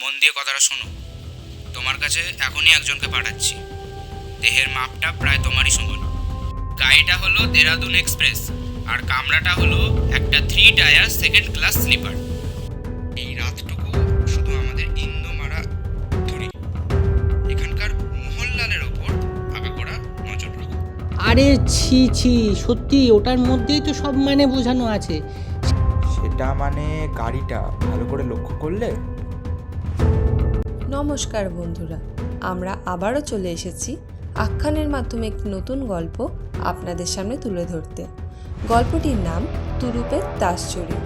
মন দিয়ে কথাটা শোনো। তোমার কাছে এখনই একজনকে পাঠাচ্ছি। দেহের মাপটা প্রায় তোমারই সমান। গাড়িটা হলো দেরাদুন এক্সপ্রেস আর কামরাটা হলো একটা three tier second class sleeper এই রাতটুকু শুধু আমাদের ইন্দোমারা ধরি। এখানকার মোহনলালের ওপর আগাগোড়া নজর রাখো। আরে ছি ছি সত্যি ওটার মধ্যেই তো সব মানে বোঝানো আছে। সেটা মানে গাড়িটা ভালো করে লক্ষ্য করলে নমস্কার বন্ধুরা, আমরা আবারও চলে এসেছি আখ্যানের মাধ্যমে একটি নতুন গল্প আপনাদের সামনে তুলে ধরতে। গল্পটির নাম তুরুপের দাসচুরি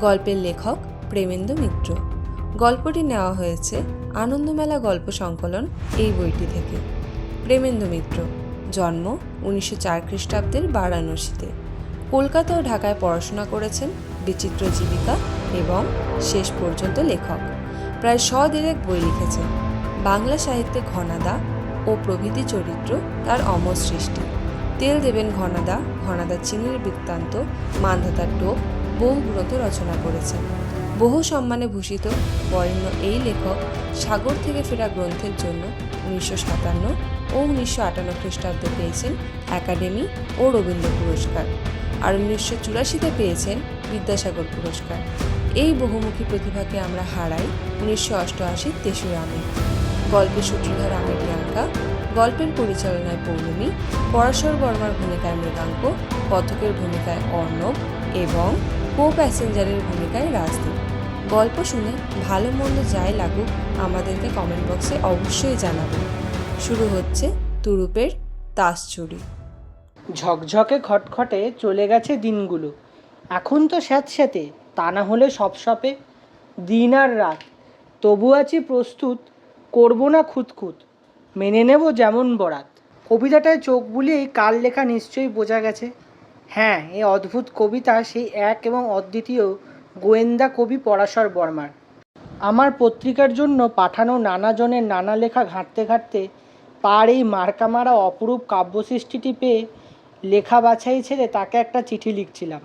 গল্পের লেখক প্রেমেন্দ্র মিত্র। গল্পটি নেওয়া হয়েছে আনন্দমেলা গল্প সংকলন এই বইটি থেকে। প্রেমেন্দ্র মিত্র, জন্ম উনিশশো চার খ্রিস্টাব্দের বারাণসীতে। কলকাতা ও ঢাকায় পড়াশোনা করেছেন বিচিত্র জীবিকা এবং শেষ পর্যন্ত লেখক। প্রায় শ বই লিখেছেন বাংলা সাহিত্যে ঘনাদা ও প্রভৃতি চরিত্র তার অমর সৃষ্টি। তেল দেবেন ঘনাদা ঘনাদা চিনির বৃত্তান্ত মান্ধাতার টোপ, বহু গ্রন্থ রচনা করেছেন। বহু সম্মানে ভূষিত বরেণ্য এই লেখক সাগর থেকে ফেরা গ্রন্থের জন্য উনিশশো সাতান্ন ও উনিশশো আটান্ন খ্রিস্টাব্দে পেয়েছেন একাডেমি ও রবীন্দ্র পুরস্কার। আর উনিশশো চুরাশিতে পেয়েছেন বিদ্যাসাগর পুরস্কার। এই বহুমুখী প্রতিভাকে আমরা হারাই উনিশশো অষ্টআশির তেসরা মে গল্পের সূত্রধর আমি প্রিয়াঙ্কা, গল্পের পরিচালনায় পৌলমী, পরাশর বর্মার ভূমিকায় মৃগাঙ্ক, কথকের ভূমিকায় অর্ণব এবং কো প্যাসেঞ্জারের ভূমিকায় রাজদীপ। গল্প শুনে ভালো মন্দ যাই লাগুক আমাদেরকে কমেন্ট বক্সে অবশ্যই জানাবেন। শুরু হচ্ছে তুরুপের তাসচুরি। ঝকঝকে খটখটে চলে গেছে দিনগুলো। এখন তো স্যাঁতস্যাঁতে। তা না হলে সব সপে দিন আর রাত। তবু আছি প্রস্তুত, করব না খুঁতখুত, মেনে নেব যেমন বরাত। কবিতাটায় চোখ বুলিয়েই কার লেখা নিশ্চয়ই বোঝা গেছে। হ্যাঁ এই অদ্ভুত কবিতা, সেই এক এবং অদ্বিতীয় গোয়েন্দা কবি পরাশর বর্মার। আমার পত্রিকার জন্য পাঠানো নানাজনের নানা লেখা ঘাঁটতে ঘাঁটতে পার এই মার্কামারা অপরূপ কাব্যসৃষ্টিটি পেয়ে লেখা বাছাই ছেড়ে তাকে একটা চিঠি লিখছিলাম।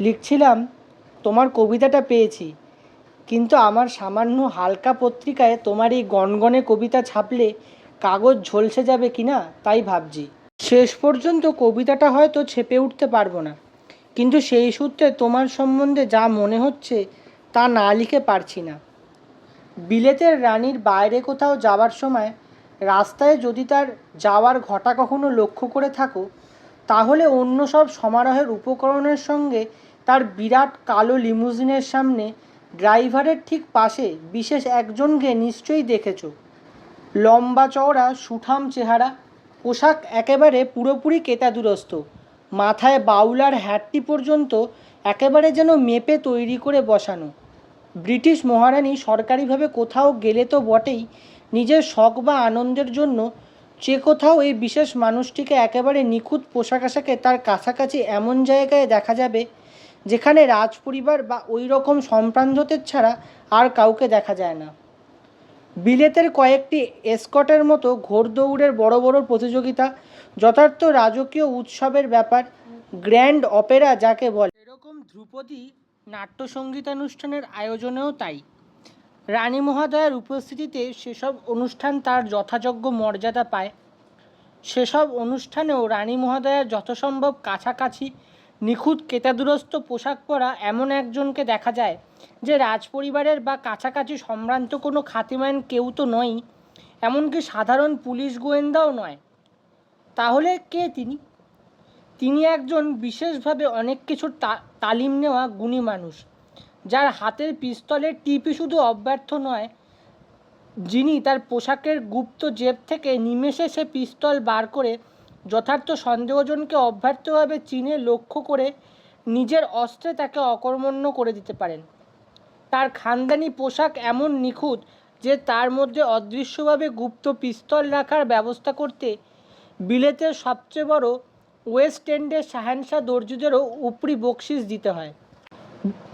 লিখছিলাম তোমার কবিতাটা পেয়েছি। কিন্তু আমার সামান্য হালকা পত্রিকায় তোমার এই গনগনে কবিতা ছাপলে কাগজ ঝলসে যাবে কি না, তাই ভাবছি। শেষ পর্যন্ত কবিতাটা হয়তো ছেপে উঠতে পারব না। কিন্তু সেই সূত্রে তোমার সম্বন্ধে যা মনে হচ্ছে তা না লিখে পারছি না। বিলেতের রানীর বাইরে কোথাও যাওয়ার সময় রাস্তায় যদি তার যাওয়ার ঘটা কখনো লক্ষ্য করে থাকো, তাহলে অন্য সব সমারোহের উপকরণের সঙ্গে তার বিরাট কালো লিমুজিনের সামনে ড্রাইভারের ঠিক পাশে বিশেষ একজনকে নিশ্চয়ই দেখেছ। লম্বা চওড়া, সুঠাম চেহারা, পোশাক একেবারে পুরোপুরি কেতাদুরস্ত মাথায় বাউলার হ্যাটটি পর্যন্ত একেবারে যেন মেপে তৈরি করে বসানো। ব্রিটিশ মহারানী সরকারিভাবে কোথাও গেলে তো বটেই নিজের শখ বা আনন্দের জন্য যে কোথাও এই বিশেষ মানুষটিকে একেবারে নিখুঁত পোশাক আশাকে তার কাছাকাছি এমন জায়গায় দেখা যাবে যেখানে রাজপরিবার বা ওই রকম সম্প্রান্তদের ছাড়া আর কাউকে দেখা যায় না। বিলেতের কয়েকটি এসকটের মতো ঘোড়দৌড়ের বড় বড় প্রতিযোগিতা, যথার্থ রাজকীয় উৎসবের ব্যাপার, গ্র্যান্ড অপেরা যাকে বলে। এরকম ধ্রুপদী নাট্যসঙ্গীতানুষ্ঠানের আয়োজনেও তাই। রানী মহোদয়ার উপস্থিতিতে সেসব অনুষ্ঠান তার যথাযোগ্য মর্যাদা পায়। সেসব অনুষ্ঠানেও রানী মহোদয়ার যথাসম্ভব কাছাকাছি নিখুঁত কেতাদুরস্ত পোশাক পরা এমন একজনকে দেখা যায় যে রাজপরিবারের বা কাছাকাছি সম্ভ্রান্ত কোনো খাতিমান কেউ তো নয়ই, এমনকি সাধারণ পুলিশ গোয়েন্দাও নয়। তাহলে কে তিনি? তিনি একজন বিশেষভাবে অনেক কিছুর তালিম নেওয়া গুণী মানুষ, যার হাতের পিস্তলের টিপি শুধু অব্যর্থ নয়, যিনি তার পোশাকের গুপ্ত জেব থেকে নিমেষে সে পিস্তল বার করে যথার্থ সন্দেহজনকে অব্যর্থভাবে চিনে লক্ষ্য করে নিজের অস্ত্রে তাকে অকর্মণ্য করে দিতে পারেন। তার খানদানি পোশাক এমন নিখুঁত যে তার মধ্যে অদৃশ্যভাবে গুপ্ত পিস্তল রাখার ব্যবস্থা করতে বিলেতের সবচেয়ে বড় ওয়েস্ট এন্ডের শাহেনশাহ দর্জিদেরও উপরি বকশিস দিতে হয়।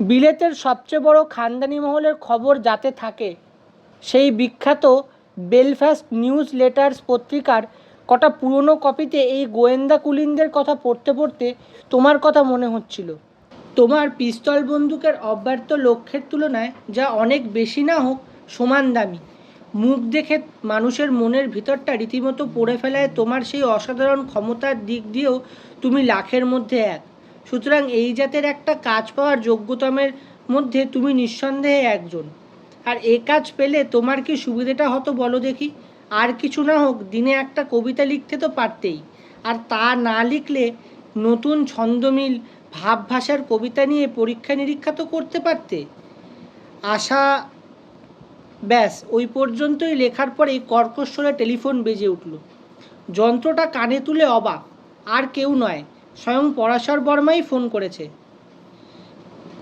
বিলেতের সবচেয়ে বড় খানদানি মহলের খবর যাতে থাকে, সেই বিখ্যাত বেলফাস্ট নিউজ লেটার্স পত্রিকার কটা পুরনো কপিতে এই গোয়েন্দা কুলিনদের কথা পড়তে পড়তে তোমার কথা মনে হচ্ছিল। তোমার পিস্তল বন্দুকের অব্যর্থ লক্ষ্যের তুলনায় যা অনেক বেশি না হোক সমান দামি। মুখ দেখে মানুষের মনের ভিতরটা রীতিমতো পড়ে ফেলায় তোমার সেই অসাধারণ ক্ষমতার দিক দিয়েও তুমি লাখের মধ্যে এক। সুতরাং এই জাতের একটা কাজ পাওয়ার যোগ্যতমের মধ্যে তুমি নিঃসন্দেহে একজন। আর এ কাজ পেলে তোমার কি সুবিধাটা হতো বলো দেখি? আর কিছু না হোক, দিনে একটা কবিতা লিখতে তো পারতেই। আর তা না লিখলে নতুন ছন্দমিল ভাবভাষার কবিতা নিয়ে পরীক্ষা নিরীক্ষা তো করতে পারতে। আশা, ব্যাস, ওই পর্যন্তই লেখার পরেই কর্কশ্বরে টেলিফোন বেজে উঠল। যন্ত্রটা কানে তুলে অবাক, আর কেউ নয়, স্বয়ং পরাশর বর্মাই ফোন করেছে।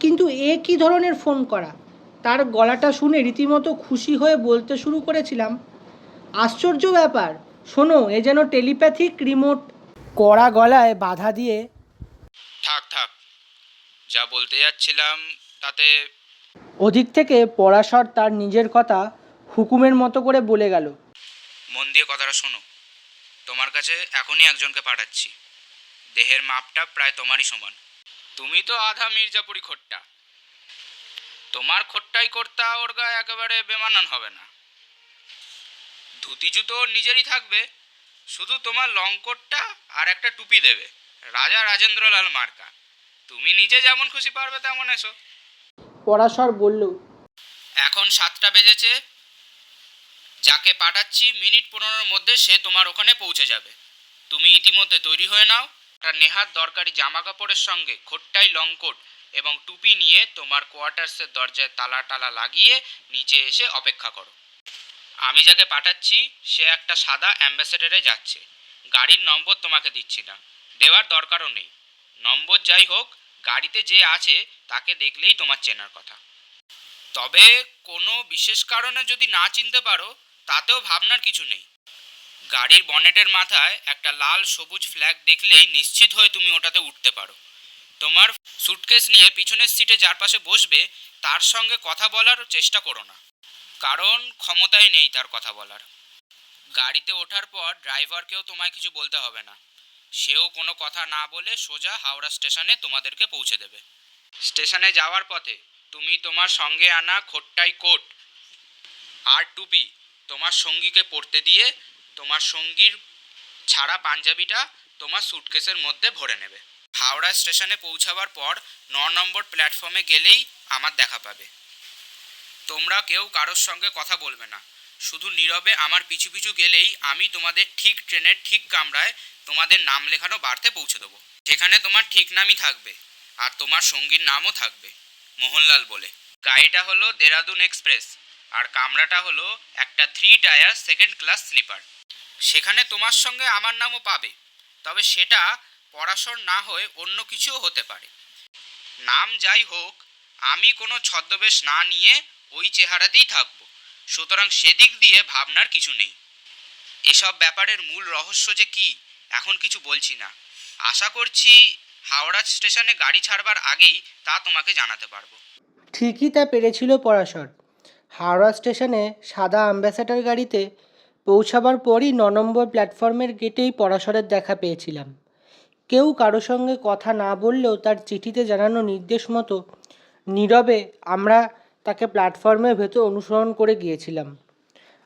কিন্তু এ কি ধরনের ফোন করা? তার গলাটা শুনে রীতিমতো খুশি হয়ে বলতে শুরু করেছিলাম আশ্চর্য ব্যাপার। শোনো এ যেন টেলিপ্যাথিক রিমোট। কড়া গলায় বাধা দিয়ে থাক থাক। যা বলতে যাচ্ছিলাম তাতে ওদিক থেকে পরাশর তার নিজের কথা হুকুমের মতো করে বলে গেল। মন দিয়ে কথাটা শোনো। তোমার কাছে এখনই একজনকে পাঠাচ্ছি। দেহের মাপটা প্রায় তোমারই সমান। তুমি তো আধা মির্জাপুরি খোট্টা। তোমার খোট্টাই কর্তা ওর গায়ে একেবারে বেমানান হবে না। ধুতি জুতো ওর নিজেরই থাকবে। শুধু তোমার লং কোটটা আর একটা টুপি দেবে। রাজা রাজেন্দ্রলাল মার্কা। তুমি নিজে যেমন খুশি পারবে তেমন এসো। পরাশর বলল এখন সাতটা বেজেছে। যাকে পাঠাচ্ছি মিনিট পনেরোর মধ্যে সে তোমার ওখানে পৌঁছে যাবে। তুমি ইতিমধ্যে তৈরি হয়ে নাও। একটা নেহাত দরকারি জামা কাপড়ের সঙ্গে খোট্টাই লং কোট এবং টুপি নিয়ে তোমার কোয়ার্টার্সের দরজায় তালা টালা লাগিয়ে নিচে এসে অপেক্ষা করো। আমি যাকে পাঠাচ্ছি, সে একটা সাদা অ্যাম্বাসেডারে যাচ্ছে। গাড়ির নম্বর তোমাকে দিচ্ছি না। দেওয়ার দরকারও নেই। নম্বর যাই হোক, গাড়িতে যে আছে, তাকে দেখলেই তোমার চেনার কথা। তবে কোনো বিশেষ কারণে যদি না চিনতে পারো, তাতেও ভাবনার কিছু নেই। গাড়ির বনেটের মাথায় একটা লাল সবুজ ফ্ল্যাগ দেখলেই নিশ্চিত হয়ে তুমি ওটাতে উঠতে পারো। তোমার সুটকেস নিয়ে পিছনের সিটে যার পাশে বসবে, তার সঙ্গে কথা বলার চেষ্টা করো না। কারণ ক্ষমতাই নেই তার কথা বলার। গাড়িতে ওঠার পর ড্রাইভারকেও তোমায় কিছু বলতে হবে না। সেও কোনো কথা না বলে সোজা হাওড়া স্টেশনে তোমাদেরকে পৌঁছে দেবে। স্টেশনে যাওয়ার পথে তুমি তোমার সঙ্গে আনা খোট্টাই কোট আর টুপি তোমার সঙ্গীকে পড়তে দিয়ে তোমার সঙ্গীর ছাড়া পাঞ্জাবিটা তোমার সুটকেসের মধ্যে ভরে নেবে। হাওড়া স্টেশনে পৌঁছাবার পর ন নম্বর প্ল্যাটফর্মে গেলেই আমার দেখা পাবে। তোমরা কেউ কারোর সঙ্গে কথা বলবে না। শুধু নীরবে আমার পিছু পিছু গেলেই আমি তোমাদের ঠিক ট্রেনের ঠিক কামরায় তোমাদের নাম লেখানো বাড়তে পৌঁছে দেবো। সেখানে তোমার ঠিক নামই থাকবে আর তোমার সঙ্গীর নামও থাকবে, মোহনলাল বলে। গাড়িটা হলো দেরাদুন এক্সপ্রেস আর কামরাটা হলো একটা three tier second class sleeper সেখানে তোমার সঙ্গে আমার নামও পাবে, তবে সেটা পরাশর না হয়ে অন্য কিছুও হতে পারে। নাম যাই হোক, আমি কোনো ছদ্মবেশ না নিয়ে ওই চেহারাতেই থাকব। সুতরাং সেদিক দিয়ে ভাবনার কিছু নেই। এসব ব্যাপারের মূল রহস্য যে কি, এখন কিছু বলছি না। আশা করছি হাওড়া স্টেশনে গাড়ি ছাড়বার আগেই তা তোমাকে জানাতে পারব। ঠিকই তা পেরেছিল পরাশর। হাওড়া স্টেশনে সাদা অ্যাম্বাসেডার গাড়িতে পৌঁছাবার পরই ন নম্বর প্ল্যাটফর্মের গেটেই পরাশরের দেখা পেয়েছিলাম। কেউ কারও সঙ্গে কথা না বললেও তার চিঠিতে জানানো নির্দেশ মতো, নীরবে, আমরা তাকে প্ল্যাটফর্মের ভেতর অনুসরণ করে গিয়েছিলাম।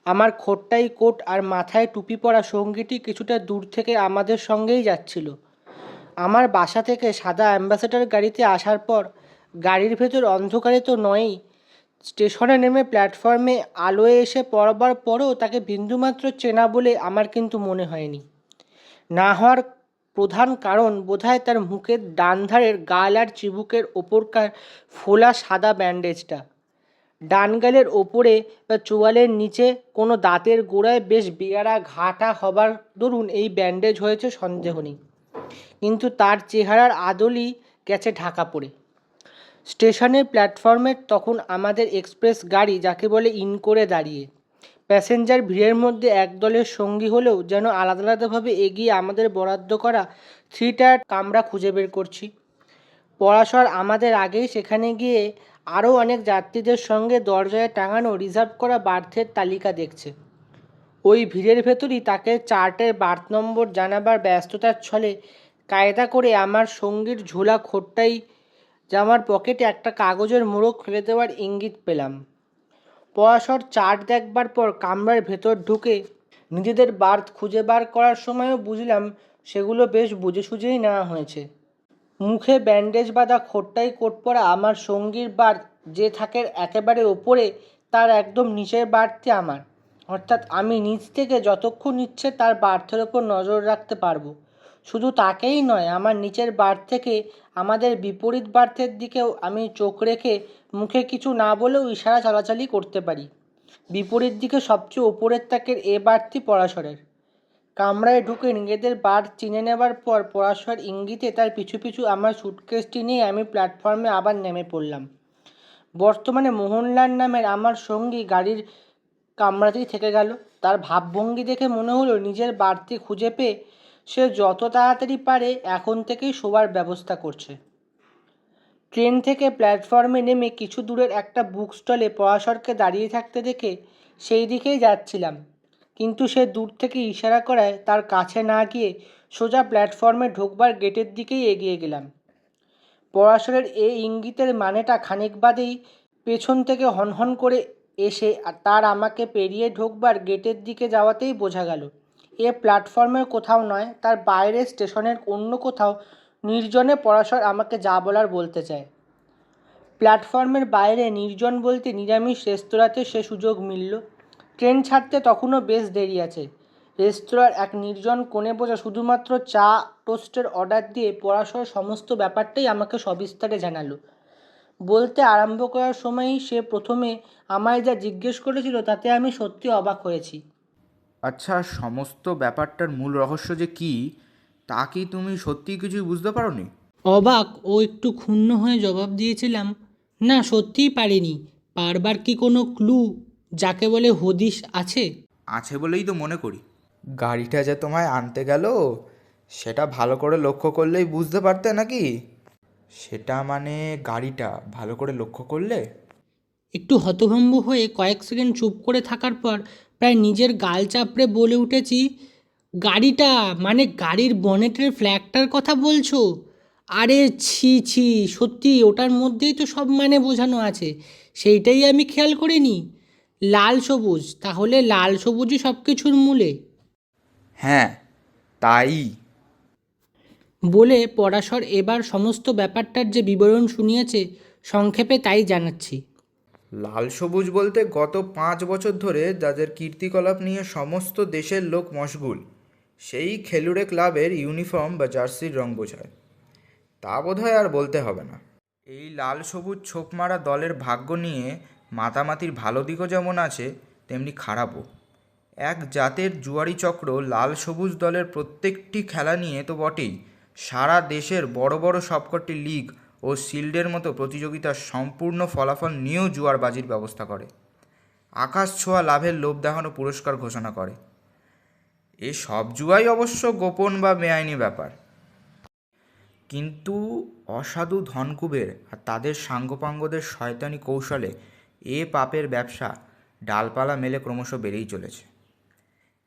আমার খোট্টাই কোট আর মাথায় টুপি পরা সঙ্গীটি কিছুটা দূর থেকে আমাদের সঙ্গেই যাচ্ছিল। আমার বাসা থেকে সাদা অ্যাম্বাসেডার গাড়িতে আসার পর গাড়ির ভেতর অন্ধকারে তো নয়ই, স্টেশনে নেমে প্ল্যাটফর্মে আলোয় এসে পড়বার পরও তাকে বিন্দুমাত্র চেনা বলে আমার কিন্তু মনে হয়নি। না হওয়ার প্রধান কারণ বোধহয় তার মুখের ডান ধারের গাল আর চিবুকের ওপরকার ফোলা সাদা ব্যান্ডেজটা ডান গালের ওপরে বা চোয়ালের নিচে কোনো দাঁতের গোড়ায় বেশ বেয়ারা ঘাটা হবার দরুন এই ব্যান্ডেজ হয়েছে সন্দেহ নেই কিন্তু তার চেহারার আদলই গেছে ঢাকা পড়ে। স্টেশনের প্ল্যাটফর্মে তখন আমাদের এক্সপ্রেস গাড়ি যাকে বলে ইন করে দাঁড়িয়ে। প্যাসেঞ্জার ভিড়ের মধ্যে এক দলের সঙ্গী হলেও যেন আলাদা আলাদাভাবে এগিয়ে আমাদের বরাদ্দ করা থ্রি টায়ার কামরা খুঁজে বের করছি। পরাশর আমাদের আগেই সেখানে গিয়ে আরও অনেক যাত্রীদের সঙ্গে দরজায় টাঙানো রিজার্ভ করা বার্থের তালিকা দেখছে। ওই ভিড়ের ভেতরই তাকে চার্টের বার্থ নম্বর জানাবার ব্যস্ততার ছলে কায়দা করে আমার সঙ্গীর ঝোলা খোট্টাই জামার পকেটে একটা কাগজের মোড়ক ফেলে দেওয়ার ইঙ্গিত পেলাম। পরাশর চার্ট দেখবার পর কামরার ভেতর ঢুকে নিজেদের বার্থ খুঁজে বার করার সময়ও বুঝলাম সেগুলো বেশ বুঝে সুঝেই নেওয়া হয়েছে। মুখে ব্যান্ডেজ বাঁধা খোট্টাই কোট পরা আমার সঙ্গীর বার্থ যে থাকের একেবারে ওপরে, তার একদম নিচের বার্থটি আমার। অর্থাৎ আমি নিচ থেকে যতক্ষণ ইচ্ছে তার বার্থের ওপর নজর রাখতে পারব। শুধু তাকেই নয়, আমার নিচের বার্থ থেকে, আমাদের বিপরীত বার্থের দিকেও আমি চোখ রেখে মুখে কিছু না বলেও ইশারা চালাচালি করতে পারি। বিপরীত দিকে সবচেয়ে ওপরের তাকের এ বার্থটি পরাশরের। কামরায় ঢুকে নিজেদের বার্থ চিনে নেবার পর পরাশর ইঙ্গিতে তার পিছু পিছু আমার সুটকেসটি নিয়ে আমি প্ল্যাটফর্মে আবার নেমে পড়লাম। বর্তমানে মোহনলাল নামের আমার সঙ্গী গাড়ির কামরাতেই থেকে গেল। তার ভাবভঙ্গি দেখে মনে হলো নিজের বাড়তি খুঁজে পেয়ে সে যত তাড়াতাড়ি পারে এখন থেকেই শোবার ব্যবস্থা করছে। ট্রেন থেকে প্ল্যাটফর্মে নেমে কিছু দূরের একটা বুক স্টলে পরাশরকে দাঁড়িয়ে থাকতে দেখে সেই দিকেই যাচ্ছিলাম। কিন্তু সে দূর থেকে ইশারা করায় তার কাছে না গিয়ে সোজা প্ল্যাটফর্মে ঢোকবার গেটের দিকেই এগিয়ে গেলাম। পরাশরের এই ইঙ্গিতের মানেটা খানিক বাদেই পেছন থেকে হনহন করে এসে তার আমাকে পেরিয়ে ঢোকবার গেটের দিকে যাওয়াতেই বোঝা গেল, এ প্ল্যাটফর্মের কোথাও নয়, তার বাইরে স্টেশনের অন্য কোথাও নির্জনে পরাশর আমাকে যা বলার বলতে চায়। প্ল্যাটফর্মের বাইরে নির্জন বলতে নিরামিষ রেস্তোরাঁতে সে সুযোগ মিলল। ট্রেন ছাড়তে তখনও বেশ দেরি আছে। রেস্তোরাঁর এক নির্জন কোণে বসে শুধুমাত্র চা টোস্টের অর্ডার দিয়ে পরাশর সমস্ত ব্যাপারটাই আমাকে সবিস্তারে জানালো। বলতে আরম্ভ করার সময়ই সে প্রথমে আমায় যা জিজ্ঞেস করেছিল তাতে আমি সত্যি অবাক হয়েছি। আচ্ছা সমস্ত ব্যাপারটার মূল রহস্য যে কী তা কি তুমি সত্যিই কিছুই বুঝতে পারোনি? অবাক ও একটু ক্ষুণ্ণ হয়ে জবাব দিয়েছিলাম না সত্যিই পারিনি। পারবার কি কোনো ক্লু যাকে বলে হদিশ আছে? আছে বলেই তো মনে করি। গাড়িটা যে তোমায় আনতে গেল সেটা ভালো করে লক্ষ্য করলেই বুঝতে পারতে নাকি? সেটা মানে গাড়িটা ভালো করে লক্ষ্য করলে? একটু হতভম্ব হয়ে কয়েক সেকেন্ড চুপ করে থাকার পর প্রায় নিজের গাল চাপড়ে বলে উঠেছি গাড়িটা মানে গাড়ির বনেটের ফ্ল্যাগটার কথা বলছো? আরে ছি ছি সত্যি ওটার মধ্যেই তো সব মানে বোঝানো আছে। সেইটাই আমি খেয়াল করিনি। লাল সবুজ তাহলে লাল সবুজই সব কিছুর মূলে। হ্যাঁ তাই। বলে পরাশর এবার সমস্ত ব্যাপারটার যে বিবরণ শুনিয়েছে সংক্ষেপে তাই জানাচ্ছি। লাল সবুজ বলতে গত পাঁচ বছর ধরে যাদের কীর্তিকলাপ নিয়ে সমস্ত দেশের লোক মশগুল সেই খেলুড়ে ক্লাবের ইউনিফর্ম বা জার্সির রং বোঝায়। তা বোধহয় আর বলতে হবে না। এই লাল সবুজ ছোপ মারা দলের ভাগ্য নিয়ে মাতামাতির ভালো দিকও যেমন আছে, তেমনি খারাপও। এক জাতের জুয়ারি চক্র লাল সবুজ দলের প্রত্যেকটি খেলা নিয়ে তো বটেই। সারা দেশের বড় বড় সবকটি লিগ ও শিল্ডের মতো প্রতিযোগিতার সম্পূর্ণ ফলাফল নিয়েও জুয়ারবাজির ব্যবস্থা করে। আকাশ ছোঁয়া লাভের লোভ দেখানো পুরস্কার ঘোষণা করে। এ সব জুয়াই অবশ্য গোপন বা বেআইনি ব্যাপার। কিন্তু অসাধু ধনকুবের আর তাদের সাঙ্গপাঙ্গদের শয়তানি কৌশলে এ পাপের ব্যবসা ডালপালা মেলে ক্রমশ বেড়েই চলেছে।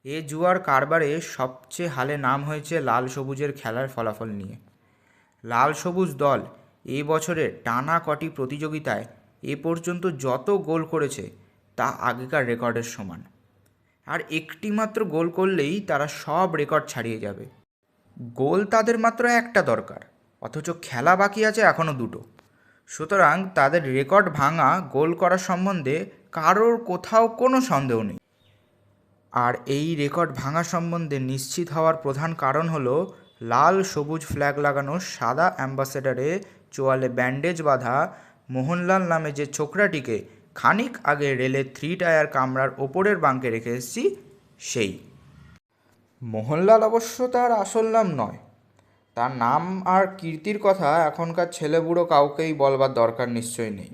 এ জুয়ার কারবারে সবচেয়ে হালে নাম হয়েছে লাল সবুজের খেলার ফলাফল নিয়ে। লাল সবুজ দল এ বছরের টানা কটি প্রতিযোগিতায় এ পর্যন্ত যত গোল করেছে তা আগেকার রেকর্ডের সমান। আর একটি মাত্র গোল করলেই তারা সব রেকর্ড ছাড়িয়ে যাবে। গোল তাদের মাত্র একটা দরকার, অথচ খেলা বাকি আছে এখনও দুটো। সুতরাং তাদের রেকর্ড ভাঙা, গোল করা সম্বন্ধে কারোর কোথাও কোনো সন্দেহ নেই। আর এই রেকর্ড ভাঙা সম্বন্ধে নিশ্চিত হওয়ার প্রধান কারণ হলো, লাল সবুজ ফ্ল্যাগ লাগানো সাদা অ্যাম্বাসেডারে চোয়ালে ব্যান্ডেজ বাঁধা মোহনলাল নামে যে ছোকরাটিকে খানিক আগে রেলের থ্রি টায়ার কামরার ওপরের বাঙ্কে রেখে এসেছি, সেই। মোহনলাল অবশ্য তার আসল নাম নয়। তার নাম আর কীর্তির কথা এখনকার ছেলেবুড়ো কাউকেই বলবার দরকার নিশ্চয় নেই।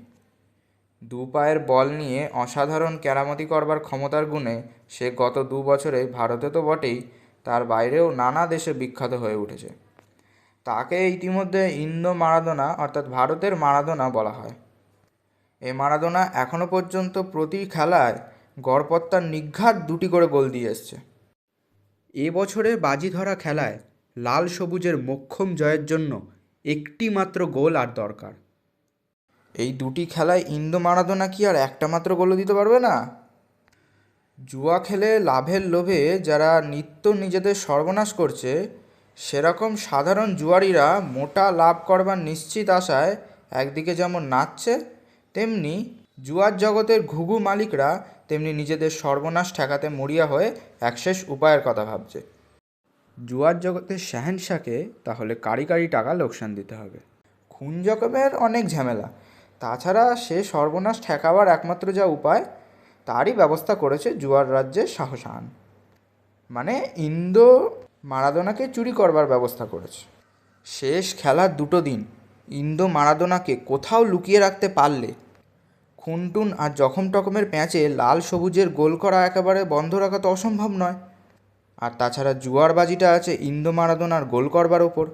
দু পায়ের বল নিয়ে অসাধারণ কেরামতি করবার ক্ষমতার গুণে সে গত দু বছরে ভারতে তো বটেই, তার বাইরেও নানা দেশে বিখ্যাত হয়ে উঠেছে। তাকে ইতিমধ্যে ইন্দো মারাদোনা অর্থাৎ ভারতের মারাদোনা বলা হয়। এ মারাদোনা এখনও পর্যন্ত প্রতি খেলায় গড়পত্তার নিঘাত দুটি করে গোল দিয়ে এসছে। এ বছরের বাজি ধরা খেলায় লাল সবুজের মোক্ষম জয়ের জন্য একটি মাত্র গোল আর দরকার। এই দুটি খেলায় ইন্দো মারাদোনা কি আর একটা মাত্র গোলও দিতে পারবে না? জুয়া খেলে লাভের লোভে যারা নিত্য নিজেদের সর্বনাশ করছে, সেরকম সাধারণ জুয়ারিরা মোটা লাভ করবার নিশ্চিত আশায় একদিকে যেমন নাচছে, তেমনি জুয়ার জগতের ঘুঘু মালিকরা তেমনি নিজেদের সর্বনাশ ঠেকাতে মরিয়া হয়ে একশেষ উপায়ের কথা ভাবছে। জুয়ার জগতের শাহেনশাকে তাহলে কারি কারি টাকা লোকসান দিতে হবে। খুন জখমের অনেক ঝামেলা। তাছাড়া সে সর্বনাশ ঠেকাবার একমাত্র যা উপায়, তারই ব্যবস্থা করেছে জুয়ার রাজ্যের শাহজাহান। মানে ইন্দো মারাদোনাকে চুরি করবার ব্যবস্থা করেছে। শেষ খেলার দুটো দিন ইন্দো মারাদোনাকে কোথাও লুকিয়ে রাখতে পারলে, খুনটুন আর জখম টকমের প্যাঁচে লাল সবুজের গোল করা একেবারে বন্ধ রাখা তো অসম্ভব নয়। আর তাছাড়া জুয়ার বাজিটা আছে ইন্দো মারাদোনার গোল করবার ওপর।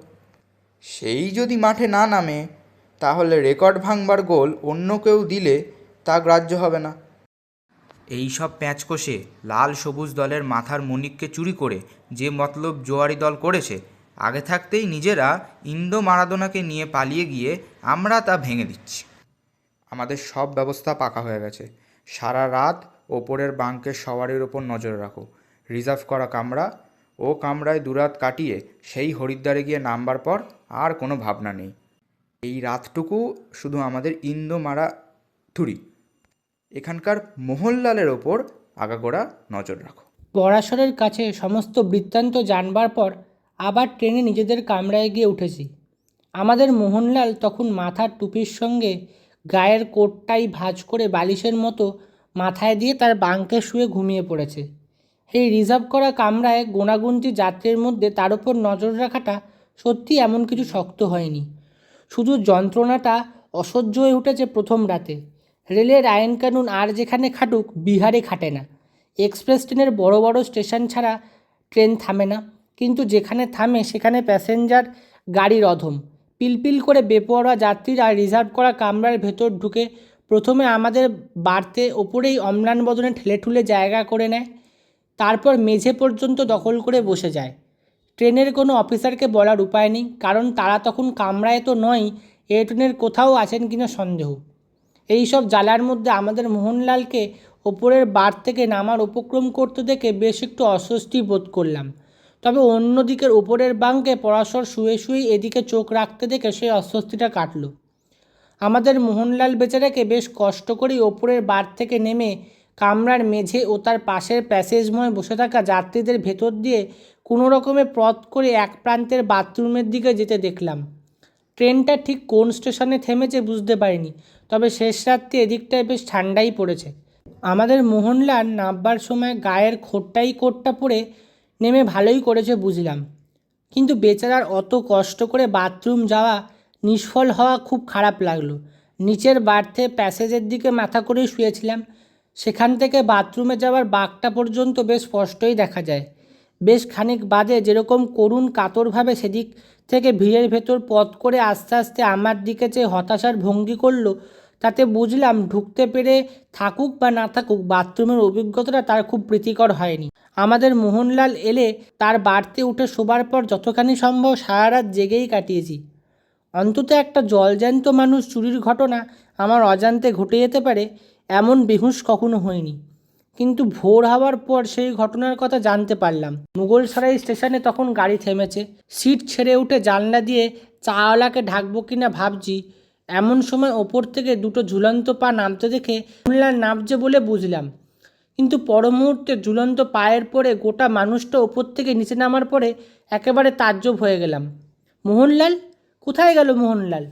সেই যদি মাঠে না নামে তাহলে রেকর্ড ভাঙবার গোল অন্য কেউ দিলে তা গ্রাহ্য হবে না। এই সব প্যাঁচ কষে লাল সবুজ দলের মাথার মণিককে চুরি করে যে মতলব জোয়ারি দল করেছে আগে থাকতেই নিজেরা ইন্দো মারাদোনাকে নিয়ে পালিয়ে গিয়ে আমরা তা ভেঙে দিচ্ছি। আমাদের সব ব্যবস্থা পাকা হয়ে গেছে। সারা রাত ওপরের বাঙ্কের সওয়ারির ওপর নজর রাখো। রিজার্ভ করা কামরা। ও কামরায় দুরাত কাটিয়ে সেই হরিদ্বারে গিয়ে নামবার পর আর কোনো ভাবনা নেই। এই রাতটুকু শুধু আমাদের ইন্দো মারা থুরি। এখানকার মোহনলালের ওপর আগাগোড়া নজর রাখো। পরাশরের কাছে সমস্ত বৃত্তান্ত জানবার পর আবার ট্রেনে নিজেদের কামরায় গিয়ে উঠেছি। আমাদের মোহনলাল তখন মাথার টুপির সঙ্গে গায়ের কোটটাই ভাঁজ করে বালিশের মতো মাথায় দিয়ে তার বাঙ্কে শুয়ে ঘুমিয়ে পড়েছে। এই রিজার্ভ করা কামরায় গোনাগুনতি যাত্রীর মধ্যে তার উপর নজর রাখাটা সত্যি এমন কিছু শক্ত হয়নি। শুধু যন্ত্রণাটা অসহ্য হয়ে উঠেছে প্রথম রাতে। রেলের আইন কানুন আর যেখানে খাটুক, বিহারে খাটে না। এক্সপ্রেস ট্রেনের বড় বড় স্টেশন ছাড়া ট্রেন থামে না। কিন্তু যেখানে থামে, সেখানে প্যাসেঞ্জার গাড়ির অধম। পিলপিল করে বেপরোয়া যাত্রীরা রিজার্ভ করা কামরার ভেতর ঢুকে প্রথমে আমাদের বাড়তে ওপরেই অম্লান বদনে ঠেলে ঠুলে জায়গা করে নেয়। তারপর মেঝে পর্যন্ত দখল করে বসে যায়। ট্রেনের কোনো অফিসারকে বলার উপায় নেই, কারণ তারা তখন কামরায় তো নয়, এ ট্রেনের কোথাও আছেন কিনা সন্দেহ। এই সব জ্বালার মধ্যে আমাদের মোহনলালকে ওপরের বার থেকে নামার উপক্রম করতে দেখে বেশ একটু অস্বস্তি বোধ করলাম। তবে অন্য দিকের ওপরের বাঙ্কে পরাশর শুয়ে শুয়ে এদিকে চোখ রাখতে দেখে সেই অস্বস্তিটা কাটল। আমাদের মোহনলাল বেচারাকে বেশ কষ্ট করেই ওপরের বার থেকে নেমে কামরার মেঝে ও তার পাশের প্যাসেজময় বসে থাকা যাত্রীদের ভেতর দিয়ে কোনো রকমে পথ করে এক প্রান্তের বাথরুমের দিকে যেতে দেখলাম। ট্রেনটা ঠিক কোন স্টেশনে থেমেছে বুঝতে পারিনি, তবে শেষ রাত্রে এদিকটায় বেশ ঠান্ডাই পড়েছে। আমাদের মোহনলাল নামবার সময় গায়ের খোট্টাই কোটটা পরে নেমে ভালোই করেছে বুঝলাম। কিন্তু বেচারার অত কষ্ট করে বাথরুম যাওয়া নিষ্ফল হওয়া খুব খারাপ লাগল। নিচের বার্থে প্যাসেজের দিকে মাথা করেই শুয়েছিলাম। সেখান থেকে বাথরুমে যাওয়ার বাঘটা পর্যন্ত বেশ স্পষ্টই দেখা যায়। বেশ খানিক বাদে যেরকম করুণ কাতরভাবে সেদিক থেকে ভিড়ের ভেতর পথ করে আস্তে আস্তে আমার দিকে চেয়ে হতাশার ভঙ্গি করল, তাতে বুঝলাম ঢুকতে পেরে থাকুক বা না থাকুক বাথরুমের অভিজ্ঞতাটা তার খুব প্রীতিকর হয়নি। আমাদের মোহনলাল এলে তার বাড়তে উঠে শোবার পর যতখানি সম্ভব সারা রাত জেগেই কাটিয়েছি। অন্তত একটা জলজ্যান্ত মানুষ চুরির ঘটনা আমার অজান্তে ঘটে যেতে পারে এমন বেহুশ কখনো হয়নি। কিন্তু ভোর হওয়ার পর সেই ঘটনার কথা জানতে পারলাম। মুঘলসরাই স্টেশনে তখন গাড়ি থেমেছে। সিট ছেড়ে উঠে জানলা দিয়ে চাওয়ালাকে ঢাকবো কিনা ভাবছি। এমন সময় ওপর থেকে দুটো ঝুলন্ত পা নামতে দেখে মোহনলাল নামছে বলে বুঝলাম। কিন্তু পর মুহূর্তে ঝুলন্ত পায়ের পরে গোটা মানুষটা ওপর থেকে নিচে নামার পরে একেবারে তাজ্জব হয়ে গেলাম। মোহনলাল? কোথায় গেল মোহনলাল?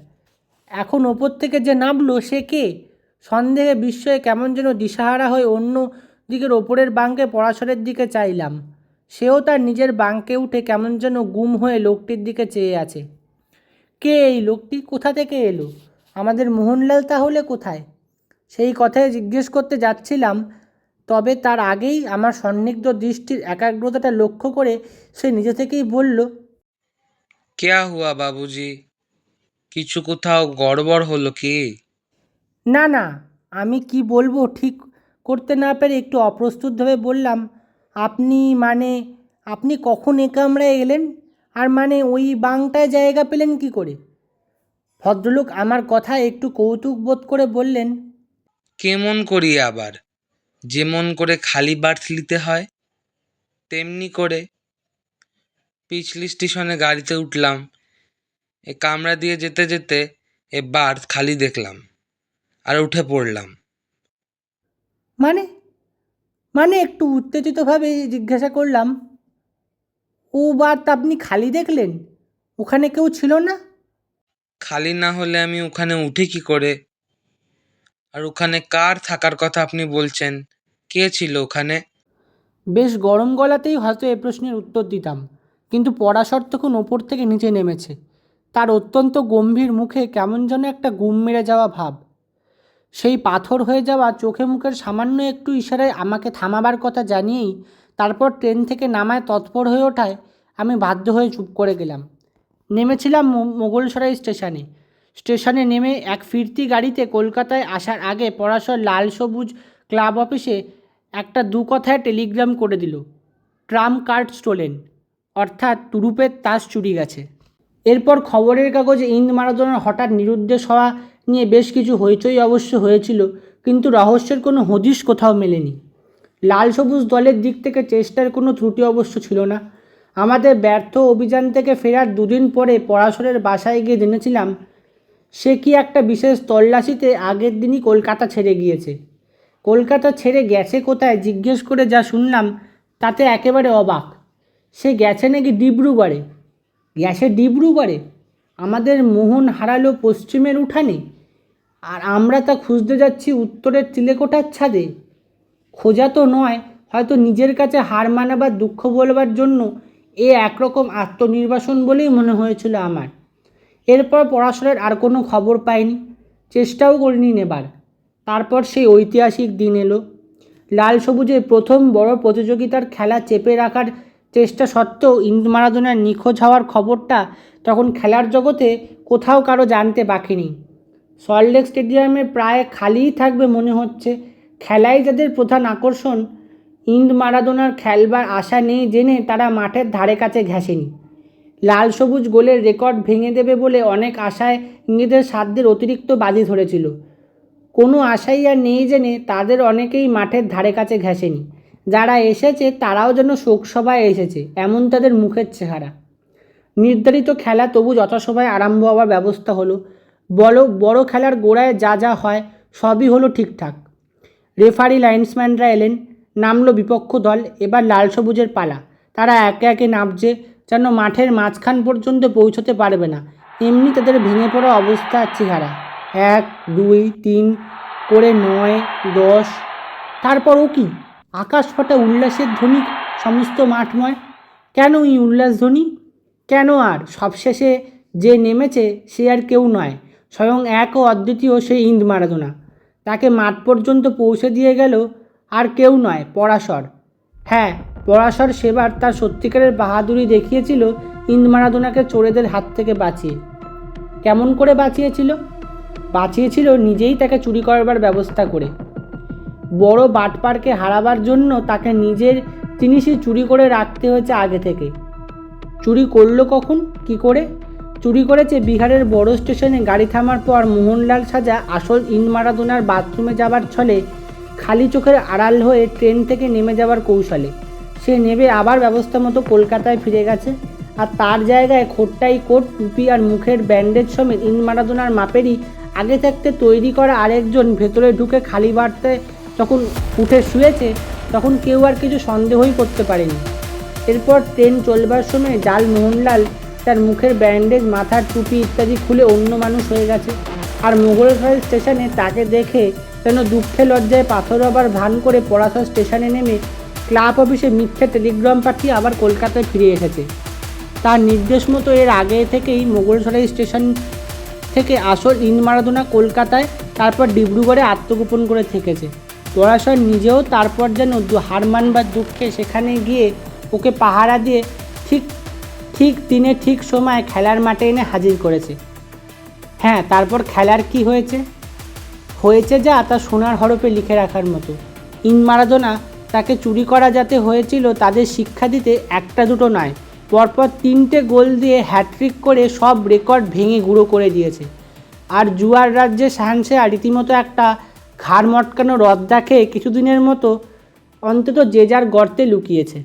এখন ওপর থেকে যে নামলো সে কে? সন্দেহে বিস্ময়ে কেমন যেন দিশাহারা হয়ে অন্য দিকের ওপরের বাঙ্কে পড়াশরের দিকে চাইলাম সেও তার নিজের বাঙ্কে উঠে কেমন যেন গুম হয়ে লোকটির দিকে চেয়ে আছে কে এই লোকটি কোথা থেকে এলো আমাদের মোহনলাল তাহলে কোথায় সেই কথাই জিজ্ঞেস করতে যাচ্ছিলাম তবে তার আগেই আমার সন্নিগ্ধ দৃষ্টির একাগ্রতাটা লক্ষ্য করে সে নিজে থেকেই বলল क्या हुआ बाबूजी কিছু কোথাও গড়বড় হলো কি না না, আমি কি বলব? ঠিক করতে না পেরে একটু অপ্রস্তুতভাবে বললাম, আপনি মানে আপনি কখন এ কামরায় এলেন? আর মানে ওই বাংটায় জায়গা পেলেন কি করে? ভদ্রলোক আমার কথা একটু কৌতুক বোধ করে বললেন, কেমন করি আবার? যেমন করে খালি বার্থ নিতে হয়, তেমনি করে। পিছলি স্টেশনে গাড়িতে উঠলাম, এ কামরা দিয়ে যেতে যেতে এ বার্থ খালি দেখলাম। আর উঠে পড়লাম। মানে? মানে একটু উত্তেজিতভাবে জিজ্ঞাসা করলাম ও বাত আপনি খালি দেখলেন? ওখানে কেউ ছিল না? খালি না হলে আমি ওখানে উঠি কি করে? আর ওখানে কার থাকার কথা আপনি বলছেন? কে ছিল ওখানে? বেশ গরম গলাতেই হয়তো এ প্রশ্নের উত্তর দিতাম কিন্তু পরাশর তখন ওপর থেকে নিচে নেমেছে। তার অত্যন্ত গম্ভীর মুখে কেমন যেন একটা গুম মেরে যাওয়া ভাব। সেই পাথর হয়ে যাওয়া চোখে মুখের সামান্য একটু ইশারায় আমাকে থামাবার কথা জানিয়েই তারপর ট্রেন থেকে নামায় তৎপর হয়ে ওঠায় আমি বাধ্য হয়ে চুপ করে গেলাম। নেমেছিলাম মোগলসরাই স্টেশনে। স্টেশনে নেমে এক ফিরতি গাড়িতে কলকাতায় আসার আগে পরাশর লাল সবুজ ক্লাব অফিসে একটা দু কথায় টেলিগ্রাম করে দিল, ট্রাম কার্ড স্টোলেন। অর্থাৎ তুরুপের তাস চুরি গেছে। এরপর খবরের কাগজে ইন্দ মারাদোনার হঠাৎ নিরুদ্দেশ হওয়া নিয়ে বেশ কিছু হইচই অবশ্য হয়েছিল, কিন্তু রহস্যের কোনো হদিশ কোথাও মেলেনি। লাল সবুজ দলের দিক থেকে চেষ্টার কোনো ত্রুটি অবশ্য ছিল না। আমাদের ব্যর্থ অভিযান থেকে ফেরার দুদিন পরে পরাশরের বাসায় গিয়ে জেনেছিলাম, সে কি একটা বিশেষ তল্লাশিতে আগের দিনই কলকাতা ছেড়ে গিয়েছে। কলকাতা ছেড়ে গেছে কোথায় জিজ্ঞেস করে যা শুনলাম, তাতে একেবারে অবাক। সে গেছে নাকি ডিব্রুগড়ে? গেছে ডিব্রুগড়ে? আমাদের মোহন হারালো পশ্চিমের উঠানে? আর আমরা তা খুঁজতে যাচ্ছি উত্তরের চিলেকোঠার ছাদে। খোঁজা তো নয়, হয়তো নিজের কাছে হার মানাবার দুঃখ বলবার জন্য এ একরকম আত্মনির্বাসন বলেই মনে হয়েছিল আমার। এরপর পড়াশোনার আর কোনো খবর পাইনি, চেষ্টাও করিনি নেবার। তারপর সেই ঐতিহাসিক দিন এলো। লাল সবুজের প্রথম বড় প্রতিযোগিতার খেলা চেপে রাখার চেষ্টা সত্ত্বেও ইন্দ মারাদোনার নিখোঁজ হওয়ার খবরটা তখন খেলার জগতে কোথাও কারও জানতে বাকি নেই। সল্টলেক স্টেডিয়ামে প্রায় খালিই থাকবে মনে হচ্ছে। খেলাই যাদের প্রধান আকর্ষণ, ইন্দ মারাদোনার খেলবার আশা নেই জেনে তারা মাঠের ধারে কাছে ঘেঁষেনি। লাল সবুজ গোলের রেকর্ড ভেঙে দেবে বলে অনেক আশায় নিজেদের সাধ্যের অতিরিক্ত বাজি ধরেছিল। কোনো আশাই আর নেই জেনে তাদের অনেকেই মাঠের ধারে কাছে ঘেঁষেনি। যারা এসেছে তারাও যেন শোকসভায় এসেছে, এমন তাদের মুখের চেহারা। নির্ধারিত খেলা তবু যথাসভায় আরম্ভ হওয়ার ব্যবস্থা হলো। বড় বড় খেলার গোড়ায় যা যা হয়, সবই হলো ঠিকঠাক। রেফারি লাইন্সম্যানরা এলেন, নামলো বিপক্ষ দল, এবার লাল সবুজের পালা। তারা একে একে নামছে, যেন মাঠের মাঝখান পর্যন্ত পৌঁছতে পারবে না। এমনি তাদের ভেঙে পড়া অবস্থা, চেহারা। এক, দুই, তিন, করে নয়, দশ। তারপরও কি? আকাশ ফাটা উল্লাসের ধ্বনি, সমস্ত মাঠময়। কেন এই উল্লাস ধ্বনি? কেন আর? সবশেষে যে নেমেছে, সে আর কেউ নয়। স্বয়ং এক ও অদ্বিতীয় সেই ইন্দ মারাদোনা। তাকে মাঠ পর্যন্ত পৌঁছে দিয়ে গেল আর কেউ নয়, পরাশর। হ্যাঁ পরাশর সেবার তার সত্যিকারের বাহাদুরি দেখিয়েছিল ইন্দ মারাদোনাকে চোরেদের হাত থেকে বাঁচিয়ে। কেমন করে বাঁচিয়েছিল? বাঁচিয়েছিল নিজেই তাকে চুরি করবার ব্যবস্থা করে। বড় বাটপারকে হারাবার জন্য তাকে নিজের জিনিসই চুরি করে রাখতে হয়েছে আগে থেকে। চুরি করল কখন? কি করে? চুরি করেছে বিহারের বড় স্টেশনে গাড়ি থামার পর মোহনলাল সাজা আসল ইন মারাদোনার বাথরুমে যাবার ছলে খালি চোখের আড়াল হয়ে ট্রেন থেকে নেমে যাওয়ার কৌশলে। সে নেবে আবার ব্যবস্থা মতো কলকাতায় ফিরে গেছে। আর তার জায়গায় খোট্টাই কোট, টুপি আর মুখের ব্যান্ডেজ সমেত ইন মারাদোনার মাপেরই আগে থাকতে তৈরি করা আরেকজন ভেতরে ঢুকে খালি বাড়তে যখন উঠে শুয়েছে, তখন কেউ আর কিছু সন্দেহই করতে পারেনি। এরপর ট্রেন চলবার সময় জাল মোহনলাল তার মুখের ব্যান্ডেজ মাথার টুপি ইত্যাদি খুলে অন্য মানুষ হয়ে গেছে। আর মোগলসরাই স্টেশনে তাকে দেখে যেন দুঃখে লজ্জায় পাথর আবার ভান করে পড়াশোনা স্টেশনে নেমে ক্লাব অফিসে মিথ্যে টেলিগ্রাম পাঠিয়ে আবার কলকাতায় ফিরে এসেছে। তার নির্দেশ মতো এর আগে থেকেই মোগলসরাই স্টেশন থেকে আসল ইন মারাদোনা কলকাতায়, তারপর ডিব্রুগড়ে আত্মগোপন করে থেকেছে। পরাশর নিজেও তারপর যেন হার মানবার দুঃখে সেখানে গিয়ে ওকে পাহারা দিয়ে ঠিক ঠিক দিনে ঠিক সময় খেলার মাঠে এনে হাজির করেছে। হ্যাঁ তারপর খেলার কি হয়েছে? হয়েছে যা তা সোনার হরপে লিখে রাখার মতো। ইন মারাদোনা, তাকে চুরি করা যাতে হয়েছিল তাদের শিক্ষা দিতে একটা দুটো নয়, পরপর তিনটে গোল দিয়ে হ্যাট্রিক করে সব রেকর্ড ভেঙে গুঁড়ো করে দিয়েছে। আর জুয়ার রাজ্যে শাহানশাহ রীতিমতো একটা ঘাড় মটকানো রদ দেখে কিছুদিনের মতো অন্তত যে যার গর্তে লুকিয়েছে।